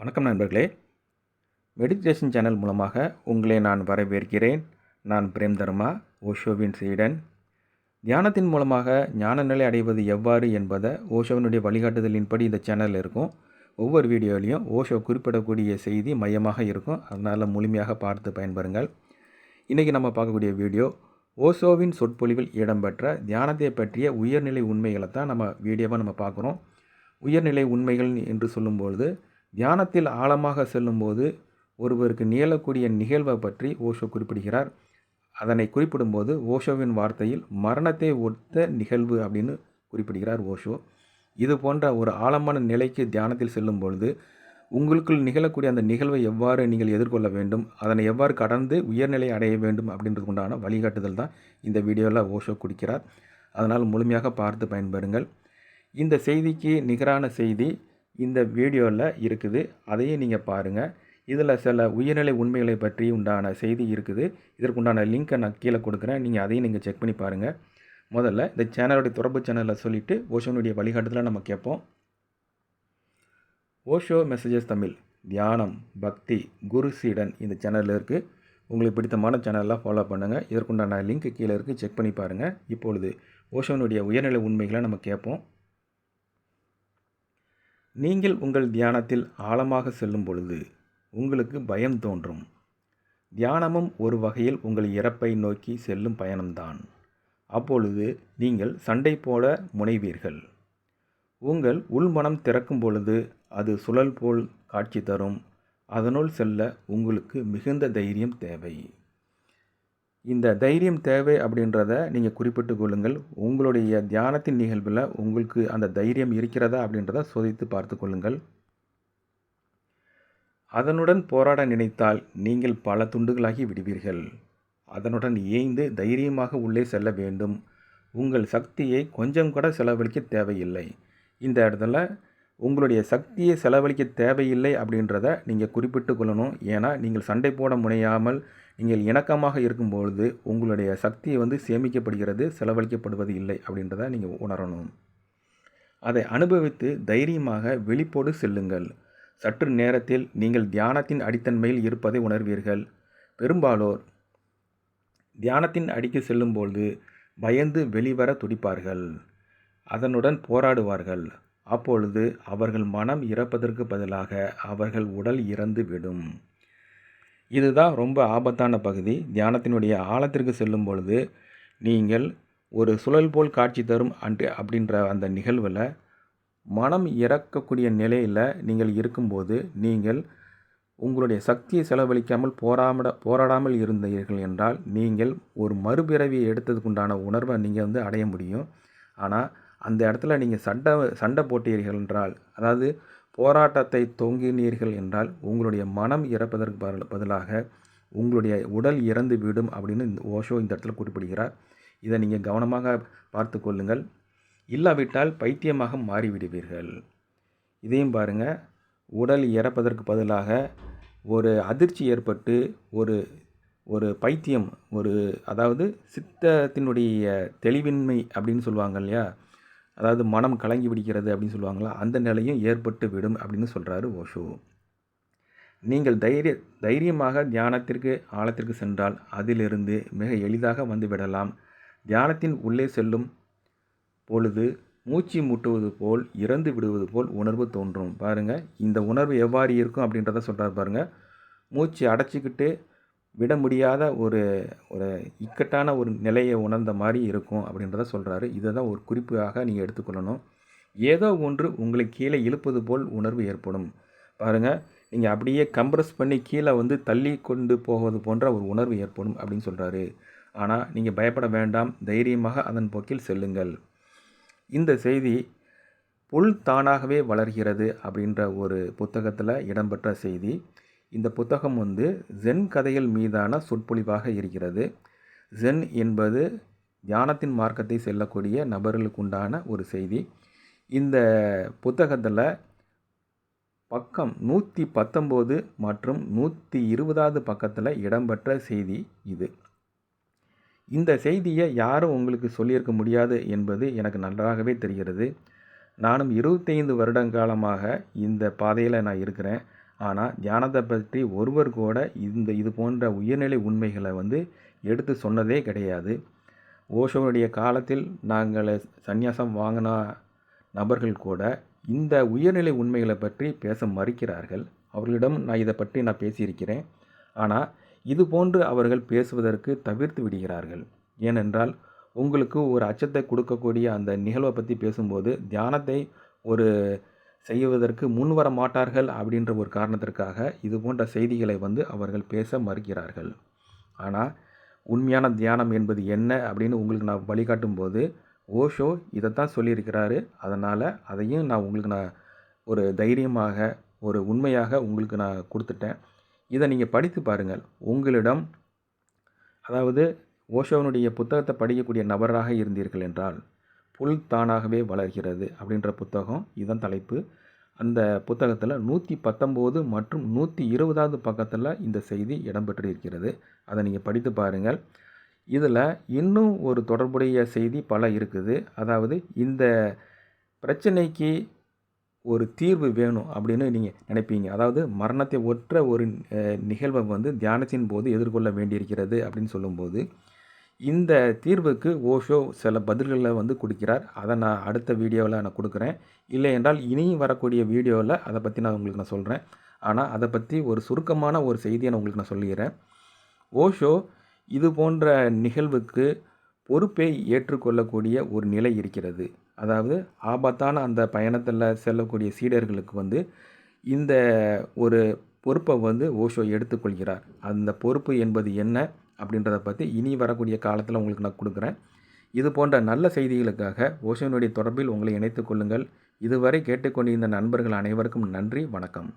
வணக்கம் நண்பர்களே. Meditation channel மூலமாக உங்களை நான் வரவேற்கிறேன். நான் பிரேம் தர்மா ஓஷோவின் சீடன். தியானத்தின் மூலமாக ஞான நிலை அடைவது எவ்வாறு என்பதை ஓஷோவினுடைய வழிகாட்டுதலின்படி இந்த சேனலில் இருக்கும். ஒவ்வொரு வீடியோலையும் ஓஷோ குறிப்பிடக்கூடிய செய்தி மையமாக இருக்கும். அதனால் முழுமையாக பார்த்து பயன்பெறுங்கள். இன்றைக்கி நம்ம பார்க்கக்கூடிய வீடியோ ஓஷோவின் சொற்பொழிவில் இடம்பெற்ற தியானத்தை பற்றிய உயர்நிலை உண்மைகளை தான் நம்ம வீடியோவாக நம்ம பார்க்குறோம். உயர்நிலை உண்மைகள் என்று சொல்லும்பொழுது தியானத்தில் ஆழமாக செல்லும்போது ஒருவருக்கு நிகழக்கூடிய நிகழ்வை பற்றி ஓஷோ குறிப்பிடுகிறார். அதனை குறிப்பிடும்போது ஓஷோவின் வார்த்தையில் மரணத்தை ஒத்த நிகழ்வு அப்படின்னு குறிப்பிடுகிறார் ஓஷோ. இது போன்ற ஒரு ஆழமான நிலைக்கு தியானத்தில் செல்லும் பொழுது உங்களுக்குள் நிகழக்கூடிய அந்த நிகழ்வை எவ்வாறு நீங்கள் எதிர்கொள்ள வேண்டும் அதனை எவ்வாறு கடந்து உயர்நிலை அடைய வேண்டும் அப்படின்றது உண்டான வழிகாட்டுதல் தான் இந்த வீடியோவில் ஓஷோ கொடுக்கிறார் அதனால் முழுமையாக பார்த்து பயன்பெறுங்கள். இந்த செய்திக்கு நிகரான செய்தி இந்த வீடியோவில் இருக்குது. அதையும் நீங்கள் பாருங்கள் இதில் சில உயர்நிலை உண்மைகளை பற்றி உண்டான செய்தி இருக்குது. இதற்குண்டான லிங்க்கை நான் கீழே கொடுக்குறேன். நீங்கள் அதையும் நீங்கள் செக் பண்ணி பாருங்கள் முதல்ல இந்த சேனலுடைய தொடர்பு சேனலில் சொல்லிவிட்டு ஓஷோனுடைய வழிகாட்டுதலை நம்ம கேட்போம் ஓஷோ மெசேஜஸ் தமிழ் தியானம் பக்தி குரு சீடன் இந்த சேனலில் இருக்குது உங்களுக்கு பிடித்தமான சேனல்லாம் ஃபாலோ பண்ணுங்கள் இதற்குண்டான லிங்க் கீழே இருக்குது செக் பண்ணி பாருங்கள் இப்பொழுது ஓஷோனுடைய உயர்நிலை உண்மைகளை நம்ம கேட்போம் நீங்கள் உங்கள் தியானத்தில் ஆழமாக செல்லும் பொழுது உங்களுக்கு பயம் தோன்றும். தியானமும் ஒரு வகையில் உங்கள் இறப்பை நோக்கி செல்லும் பயணம்தான். அப்பொழுது நீங்கள் சண்டை போட முனைவீர்கள். உங்கள் உள்மனம் திறக்கும் பொழுது அது சுழல் போல் காட்சி தரும். அதனுள் செல்ல உங்களுக்கு மிகுந்த தைரியம் தேவை. இந்த தைரியம் தேவை அப்படின்றத நீங்கள் குறிப்பிட்டு கொள்ளுங்கள். உங்களுடைய தியானத்தின் நிகழ்வில் உங்களுக்கு அந்த தைரியம் இருக்கிறதா அப்படின்றத சோதித்து பார்த்து கொள்ளுங்கள். அதனுடன் போராட நினைத்தால் நீங்கள் பல துண்டுகளாகி விடுவீர்கள். அதனுடன் ஏய்ந்து தைரியமாக உள்ளே செல்ல வேண்டும். உங்கள் சக்தியை கொஞ்சம் கூட செலவழிக்க தேவையில்லை. இந்த இடத்துல உங்களுடைய சக்தியை செலவழிக்க தேவையில்லை அப்படின்றத நீங்கள் குறிப்பிட்டு கொள்ளணும். ஏன்னா நீங்கள் சண்டை போட முனையாமல் நீங்கள் இணக்கமாக இருக்கும்பொழுது உங்களுடைய சக்தியை வந்து சேமிக்கப்படுகிறது செலவழிக்கப்படுவது இல்லை அப்படின்றத நீங்கள் உணரணும். அதை அனுபவித்து தைரியமாக வெளிப்போடு செல்லுங்கள். சற்று நேரத்தில் நீங்கள் தியானத்தின் அடித்தன்மையில் இருப்பதை உணர்வீர்கள். பெரும்பாலோர் தியானத்தின் அடிக்கு செல்லும்பொழுது பயந்து வெளிவர துடிப்பார்கள். அதனுடன் போராடுவார்கள். அப்பொழுது அவர்கள் மனம் இறப்பதற்கு பதிலாக அவர்கள் உடல் இறந்து விடும் இதுதான் ரொம்ப ஆபத்தான பகுதி. தியானத்தினுடைய ஆழத்திற்கு செல்லும் பொழுது நீங்கள் ஒரு சுழல் போல் காட்சி தரும் அன்று அப்படின்ற அந்த நிகழ்வில் மனம் இறக்கக்கூடிய நிலையில் நீங்கள் இருக்கும்போது நீங்கள் உங்களுடைய சக்தியை செலவழிக்காமல் போராமட போராடாமல் இருந்தீர்கள் என்றால் நீங்கள் ஒரு மறுபிறவியை எடுத்ததுக்குண்டான உணர்வை நீங்கள் வந்து அடைய முடியும். ஆனால் அந்த இடத்துல நீங்கள் சண்டை சண்டை போட்டீர்கள் என்றால் அதாவது போராட்டத்தை தொங்கினீர்கள் என்றால் உங்களுடைய மனம் இறப்பதற்கு பதிலாக உங்களுடைய உடல் இறந்து விடும் அப்படின்னு இந்த ஓஷோ இந்த இடத்துல குறிப்பிடுகிறார். இதை நீங்கள் கவனமாக பார்த்து கொள்ளுங்கள். இல்லாவிட்டால் பைத்தியமாக மாறிவிடுவீர்கள். இதையும் பாருங்கள் உடல் இறப்பதற்கு பதிலாக ஒரு அதிர்ச்சி ஏற்பட்டு ஒரு ஒரு பைத்தியம் ஒரு அதாவது சித்தத்தினுடைய தெளிவின்மை அப்படின்னு சொல்லுவாங்க இல்லையா? அதாவது மனம் கலங்கி விடுகிறது அப்படின்னு சொல்லுவாங்களா? அந்த நிலையும் ஏற்பட்டு விடும் அப்படின்னு சொல்கிறாரு ஓஷோ. நீங்கள் தைரிய தைரியமாக தியானத்திற்கு ஆழத்திற்கு சென்றால் அதிலிருந்து மிக எளிதாக வந்து விடலாம். தியானத்தின் உள்ளே செல்லும் பொழுது மூச்சு முட்டுவது போல் இறந்து விடுவது போல் உணர்வு தோன்றும். பாருங்கள் இந்த உணர்வு எவ்வாறு இருக்கும் அப்படின்றத சொல்கிறார் பாருங்கள் மூச்சு அடைச்சிக்கிட்டு விட முடியாத ஒரு ஒரு இக்கட்டான ஒரு நிலையை உணர்ந்த மாதிரி இருக்கும் அப்படின்றத சொல்கிறாரு இதை தான் ஒரு குறிப்பாக நீங்கள் எடுத்துக்கொள்ளணும். ஏதோ ஒன்று உங்களை கீழே இழுப்பது போல் உணர்வு ஏற்படும். பாருங்கள் நீங்கள் அப்படியே கம்ப்ரஸ் பண்ணி கீழே வந்து தள்ளி கொண்டு போவது போன்ற ஒரு உணர்வு ஏற்படும் அப்படின்னு சொல்கிறாரு ஆனால் நீங்கள் பயப்பட வேண்டாம். தைரியமாக அதன் போக்கில் செல்லுங்கள். இந்த செய்தி புல் தானாகவே வளர்கிறது அப்படின்ற ஒரு புத்தகத்தில் இடம்பெற்ற செய்தி. இந்த புத்தகம் வந்து ஜென் கதைகள் மீதான சொற்பொழிவாக இருக்கிறது. ஜென் என்பது தியானத்தின் மார்க்கத்தை செல்லக்கூடிய நபர்களுக்கு உண்டான ஒரு செய்தி. இந்த புத்தகத்தில் பக்கம் நூற்றி பத்தொம்போது மற்றும் நூற்றி இருபதாவது பக்கத்தில் இடம்பெற்ற செய்தி இது. இந்த செய்தியை யாரும் உங்களுக்கு சொல்லியிருக்க முடியாது என்பது எனக்கு நன்றாகவே தெரிகிறது. நானும் இருபத்தைந்து வருடங்காலமாக இந்த பாதையில் நான் இருக்கிறேன். ஆனால் தியானத்தை பற்றி ஒருவர் கூட இந்த இது போன்ற உயர்நிலை உண்மைகளை வந்து எடுத்து சொன்னதே கிடையாது. ஓஷோனுடைய காலத்தில் நாங்கள் சந்நியாசம் வாங்கின நபர்கள் கூட இந்த உயர்நிலை உண்மைகளை பற்றி பேச மறுக்கிறார்கள். அவர்களிடம் நான் இதை பற்றி நான் பேசியிருக்கிறேன். ஆனால் இது போன்று அவர்கள் பேசுவதற்கு தவிர்த்து விடுகிறார்கள். ஏனென்றால் உங்களுக்கு ஒரு அச்சத்தை கொடுக்கக்கூடிய அந்த நிகழ்வை பற்றி பேசும்போது தியானத்தை ஒரு செய்வதற்கு முன்வர மாட்டார்கள் அப்படின்ற ஒரு காரணத்திற்காக இது போன்ற செய்திகளை வந்து அவர்கள் பேச மறுக்கிறார்கள். ஆனால் உண்மையான தியானம் என்பது என்ன அப்படின்னு உங்களுக்கு நான் வழிகாட்டும் போது ஓஷோ இதைத்தான் சொல்லியிருக்கிறாரு. அதனால் அதையும் நான் உங்களுக்கு நான் ஒரு தைரியமாக ஒரு உண்மையாக உங்களுக்கு நான் கொடுத்துட்டேன். இதை நீங்கள் படித்து பாருங்கள். உங்களிடம் அதாவது ஓஷோவனுடைய புத்தகத்தை படிக்கக்கூடிய நபராக இருந்தீர்கள் என்றால் புல் தானாகவே வளர்கிறது அப்படின்ற புத்தகம் இதன் தலைப்பு. அந்த புத்தகத்தில் நூற்றி பத்தொம்போது மற்றும் நூற்றி இருபதாவது பக்கத்தில் இந்த செய்தி இடம்பெற்று இருக்கிறது அதை நீங்கள் படித்து பாருங்கள். இதில் இன்னும் ஒரு தொடர்புடைய செய்தி பல இருக்குது. அதாவது இந்த பிரச்சனைக்கு ஒரு தீர்வு வேணும் அப்படின்னு நீங்கள் நினைப்பீங்க. அதாவது மரணத்தை ஒற்ற ஒரு நிகழ்வை வந்து தியானத்தின் போது எதிர்கொள்ள வேண்டியிருக்கிறது அப்படின்னு சொல்லும்போது இந்த தீர்வுக்கு ஓஷோ சில பதில்களை வந்து கொடுக்கிறார். அதை நான் அடுத்த வீடியோவில் நான் கொடுக்குறேன். இல்லை என்றால் இனி வரக்கூடிய வீடியோவில் அதை பற்றி நான் உங்களுக்கு நான் சொல்கிறேன். ஆனால் அதை பற்றி ஒரு சுருக்கமான ஒரு செய்தியை நான் உங்களுக்கு நான் சொல்லிடுறேன். ஓஷோ இது போன்ற நிகழ்வுக்கு பொறுப்பை ஏற்றுக்கொள்ளக்கூடிய ஒரு நிலை இருக்கிறது. அதாவது ஆபத்தான அந்த பயணத்தில் செல்லக்கூடிய சீடர்களுக்கு வந்து இந்த ஒரு பொறுப்பை வந்து ஓஷோ எடுத்துக்கொள்கிறார். அந்த பொறுப்பு என்பது என்ன? அப்படின்றத பற்றி இனி வரக்கூடிய காலத்தில் உங்களுக்கு நான் கொடுக்குறேன். இது போன்ற நல்ல செய்திகளுக்காக ஓஷோனுடைய தொடர்பில் உங்களை இணைத்துக் கொள்ளுங்கள். இதுவரை கேட்டுக்கொண்டிருந்த நண்பர்கள் அனைவருக்கும் நன்றி வணக்கம்.